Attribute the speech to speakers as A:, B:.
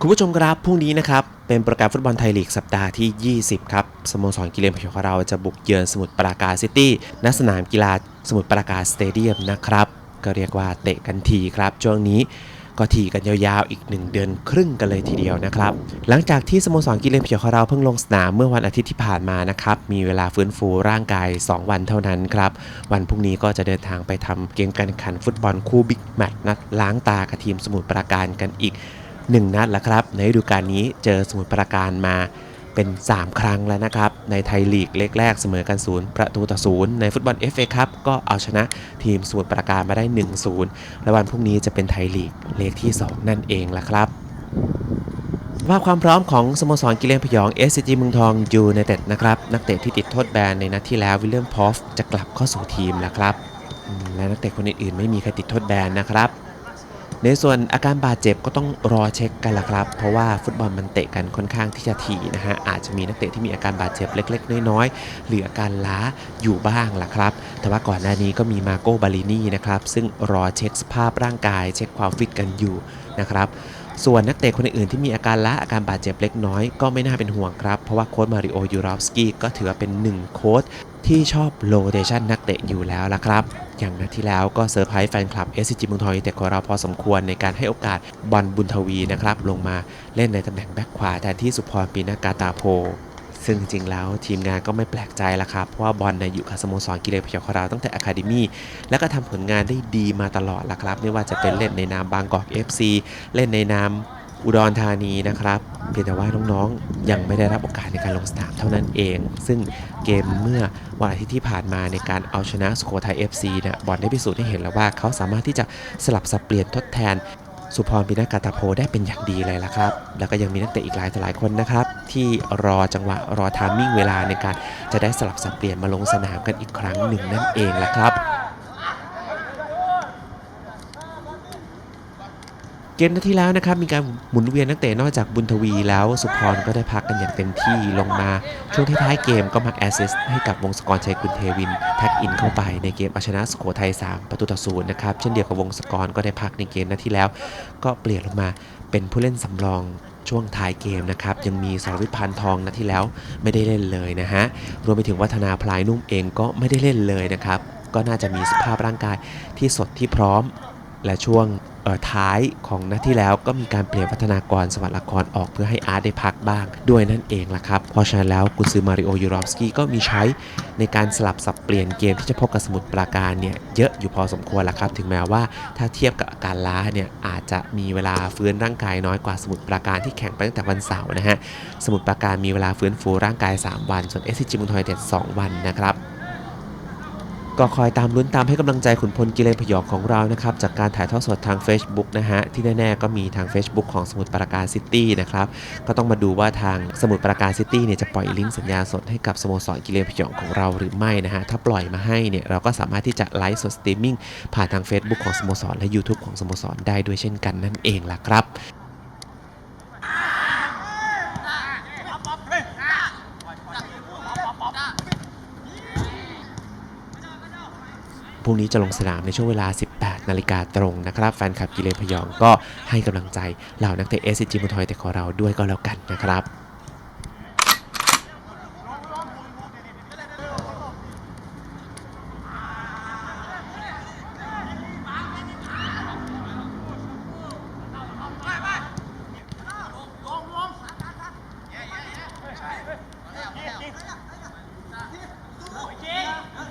A: คุณผู้ชมครับพรุ่งนี้นะครับ เป็นโปรแกรมฟุตบอลไทยลีกสัปดาห์ที่ 20 ครับ สโมสรกิเลนพยองของเราจะบุกเยือนสมุทรปราการซิตี้ณสนามกีฬาสมุทรปราการสเตเดียมนะครับ ก็เรียกว่าเตะกันทีครับช่วงนี้ก็ทีกันยาวๆ อีก 1 เดือนครึ่งกันเลยทีเดียวนะครับ หลังจากที่สโมสรกิเลนพยองของเราเพิ่งลงสนามเมื่อวันอาทิตย์ที่ผ่านมานะครับ มีเวลาฟื้นฟูร่างกาย 2 วันเท่านั้นครับ วันพรุ่งนี้ก็จะเดินทางไปทำเกมการแข่งขันฟุตบอลคู่บิ๊กแมตช์นัดล้างตากับทีมสมุทรปราการกันอีก หนึ่งนัดแล้วครับ ในฤดูกาลนี้เจอสมุทรปราการมาเป็น 3 ครั้งแล้วนะครับ ในไทยลีกเล็กแรกเสมอกันศูนย์ประตูต่อศูนย์ในฟุตบอล FA ครับก็เอาชนะทีมสมุทรปราการมาได้ 1-0 และวันพรุ่งนี้จะเป็นไทยลีกเลขที่ 2 นั่นเองละครับว่าความพร้อมของสโมสรกิเลนพยอง SCG เมืองทองยูไนเต็ดนะครับ นักเตะที่ติดโทษแบนในนัดที่แล้ววิลเลียมพอฟจะกลับเข้าสู่ทีมแล้วครับ และนักเตะคนอื่นๆไม่มีใครติดโทษแบนนะครับ ในส่วนอาการบาดเจ็บก็ต้องรอเช็คกันละครับ เพราะว่าฟุตบอลมันเตะกันค่อนข้างที่จะถี่นะฮะอาจจะมีนักเตะที่มีอาการบาดเจ็บเล็ก ๆ น้อยๆหรืออาการล้าอยู่บ้างละครับ แต่ว่าก่อนหน้านี้ก็มีมาโกบาลินีนะครับซึ่งรอเช็คสภาพร่างกาย เช็คความฟิตกันอยู่นะครับ ส่วนนักเตะคนอื่นๆที่มีอาการละอาการบาดเจ็บเล็กน้อยก็ไม่น่าเป็นห่วงครับ เพราะว่าโค้ชมาริโอยูรอฟสกี้ก็ถือว่าเป็นหนึ่งโค้ชที่ชอบโลเดชันนักเตะอยู่แล้วละครับ อย่างนัดที่แล้วก็เซอร์ไพรส์แฟนคลับ s c g เมืองทองยูเต็ดของเราพอสมควรในการให้โอกาสบอลบุญทวีนะครับลงมาเล่นในตำแหน่งแบ็คขวาแทนที่สุพรปีนากาตาโพ ซึ่งจริงๆแล้วทีมงานก็ไม่แปลกใจละครับ เพราะว่าบอลในยอยู่กับสโมสรกิเลนพยองของเราตั้งแต่อะคาเดมี่และก็ทำผลงานได้ดีมาตลอดละครับ ไม่ว่าจะเป็นเล่นในนามบางกอก FC เล่นในนามอุดรธานีนะครับเพียงแต่ว่าน้องๆ ยังไม่ได้รับโอกาสในการลงสนามเท่านั้นเอง ซึ่งเกมเมื่อวันอาทิตย์ที่ผ่านมาในการเอาชนะสุโขทัย FC เนี่ยบอลได้พิสูจน์ให้เห็นแล้วว่าเขาสามารถที่จะสลับสับเปลี่ยนทดแทน สุพรปินากาตาโพได้เป็นอย่างดีเลยละครับ แล้วก็ยังมีนักเตะอีกหลายต่อหลายคนนะครับ ที่รอจังหวะรอทามมิ่งเวลาในการจะได้สลับสับเปลี่ยนมาลงสนามกันอีกครั้งหนึ่งนั่นเองละครับ เกมนัดที่แล้วนะครับมีการหมุนเวียนนักเตะนอกจากบุญทวีแล้วสุพรก็ได้พักกันอย่างเต็มที่ลงมาช่วงท้ายเกมก็มาแอสซิสต์ให้กับวงศกรชัยกุลเทวินแท็กอินเข้าไปในเกมเอาชนะสุโขทัย 3 ประตูต่อศูนย์นะครับเช่นเดียวกับวงศกรก็ได้พักในเกมนัดที่แล้ว ก็เปลี่ยนลงมาเป็นผู้เล่นสำรองช่วงท้ายเกมนะครับยังมีสรวิทพานทองนัดที่แล้วไม่ได้เล่นเลยนะฮะรวมไปถึงวัฒนาพลายนุ่มเองก็ไม่ได้เล่นเลยนะครับก็น่าจะมีสภาพร่างกายที่สดที่พร้อม และช่วง ท้ายของนัดที่แล้วก็มีการเปลี่ยนพัฒนากรสวัสดิ์ละครออกเพื่อให้อาร์ตได้พักบ้าง ด้วยนั่นเองล่ะครับ เพราะฉะนั้นแล้วกุซือมาริโอยูรอฟสกี้ก็มีใช้ในการสลับสับเปลี่ยนเกมที่จะพบกับสมุทรปราการเนี่ยเยอะอยู่พอสมควรละครับถึงแม้ว่าถ้าเทียบกับอาการล้าเนี่ยอาจจะมีเวลาฟื้นร่างกายน้อยกว่าสมุทรปราการที่แข่งไปตั้งแต่วันเสาร์นะฮะสมุทรปราการมีเวลาฟื้นฟูร่างกาย 3 วัน ส่วนเอสซิจิมุนทอยเต็ด2วันนะครับ ก็คอยตามลุ้นตามให้กำลังใจขุนพลกิเลนพยองของเรานะครับ จากการถ่ายทอดสดทาง Facebook นะฮะ ที่แน่ๆก็มีทาง Facebook ของสมุทรปราการซิตี้นะครับ ก็ต้องมาดูว่าทางสมุทรปราการซิตี้เนี่ยจะปล่อยลิงก์สัญญาสดให้กับสโมสรกิเลนพยองของเราหรือไม่นะฮะ ถ้าปล่อยมาให้เนี่ยเราก็สามารถที่จะไลฟ์สดสตรีมมิ่งผ่านทาง Facebook ของสโมสรและ YouTube ของสโมสรได้ด้วยเช่นกันนั่นเองล่ะครับ พ รุ่งนี้จะลงสนามในช่วงเวลา 18 นาฬิกาตรงนะครับ แฟนคลับกิเลนพยองก็ให้กำลังใจเหล่านักเตะเอสจีมุทอยแต่ของเราด้วยก็แล้วกันนะครับ